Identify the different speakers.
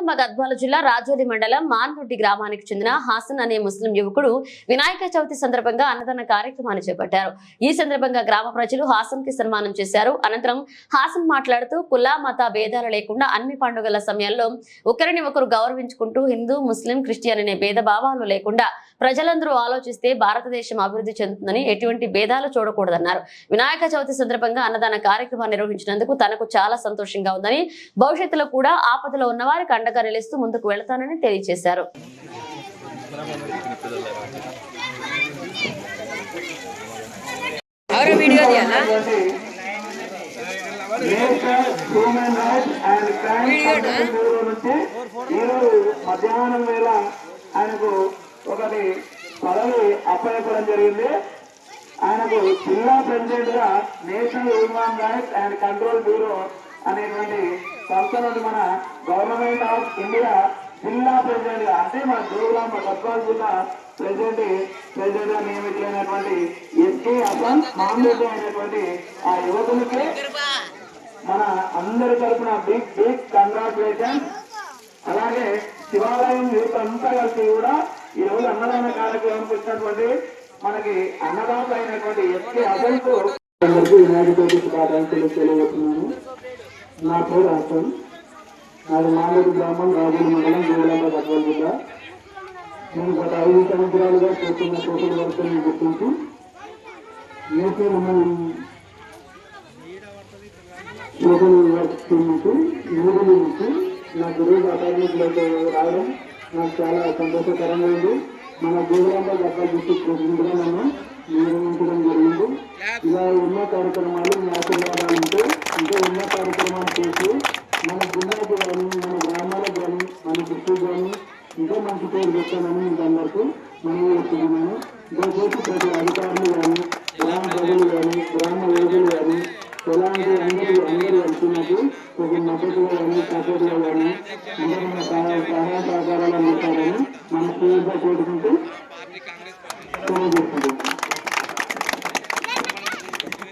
Speaker 1: నిజామాబాద్ అద్వాల జిల్లా రాజోలి మండలం మాన్దొడ్డి గ్రామానికి చెందిన హాసన్ అనే ముస్లిం యువకుడు వినాయక చవితి సందర్భంగా అన్నదాన కార్యక్రమాన్ని చేపట్టారు. ఈ సందర్భంగా గ్రామ ప్రజలు హాసన్కి సన్మానం చేశారు. అనంతరం హాసన్ మాట్లాడుతూ కుల మత భేదాలు లేకుండా అన్ని పండుగల సమయంలో ఒకరిని ఒకరు గౌరవించుకుంటూ హిందూ ముస్లిం క్రిస్టియన్ అనే భేదభావాలు లేకుండా ప్రజలందరూ ఆలోచిస్తే భారతదేశం అభివృద్ధి చెందుతుందని ఎటువంటి భేదాలు చూడకూడదన్నారు. వినాయక చవితి సందర్భంగా అన్నదాన కార్యక్రమాన్ని నిర్వహించినందుకు తనకు చాలా సంతోషంగా ఉందని భవిష్యత్తులో కూడా ఆపదలో ఉన్న వారికి అండగా నిలుస్తూ ముందుకు వెళతానని తెలియజేశారు.
Speaker 2: మధ్యాహ్నం వేళ ఆయనకు ఒకటి పదవి అప్పచెప్పడం జరిగింది. ఆయనకు జిల్లా ప్రెసిడెంట్గా national human rights and control bureau అనేటువంటి సంస్థ నుండి మన గవర్నమెంట్ ఆఫ్ ఇండియా జిల్లా ప్రెసిడెంట్గా అంటే మన జోగులాంబ గద్వాల్ జిల్లా ప్రెసిడెంట్ ప్రెసిడెంట్గా నియమితులైనటువంటి ఎస్కే అసన్ మామూలు అయినటువంటి ఆ యువకులకి మన అందరి తరఫున బిగ్ బిగ్ కంగ్రాచులేషన్ అలాగే శివాలయం యూత్ అంతా కలిసి కూడా ఈ రోజు అన్నదాన కార్యక్రమానికి వచ్చినటువంటి మనకి అన్నదాత అయినటువంటి ఎస్కే అసలుకు వినాయకుడి శుభాకాంక్షలు తెలియజేస్తున్నాను. నా పేరు హసన్ నాది మామూలు గ్రామం రాజుల మండలం గోలంబ గద్వాల జిల్లా. నేను గత ఐదు సంవత్సరాలుగా చేస్తున్న సోషల్ వర్క్ గుర్తించి ఏపీ సోషల్ వర్క్ నుంచి న్యూఢిల్లీ నుంచి నాకు రోజు అకాడమిక్లోకి రావడం నాకు చాలా సంతోషకరంగా ఉంది. మన గోగులాంబ గద్వాల డిస్టిక్ ప్రెసిడెంట్గా నన్ను నిర్వహించడం జరిగింది. ఇలా ఉన్న కార్యక్రమాలు మీ ఆశీర్వాదాలు ఉంటే ఇంకా ఉన్న కార్యక్రమాలు చేసి మన జిల్లాకు కానీ మన గ్రామాలకు కానీ మన డిస్టిక్ కానీ ఇంకా మంచి పేరు పెట్టానని మీకు అందరికీ మనం చెప్తున్నాను దయచేసి ప్రతి అధికారులు కానీ గ్రామ ప్రజలు కానీ గ్రామ యోగులు కానీ ఎలాంటి అందరూ అందరూ వెళ్తున్నట్టు ఒక మద్దతుగా కానీ సపోర్ట్గా కానీ అందరూ మన సహాయ సహాయ సహకారాలు అందిస్తారని మన స్కూల్గా కోరుకుంటూ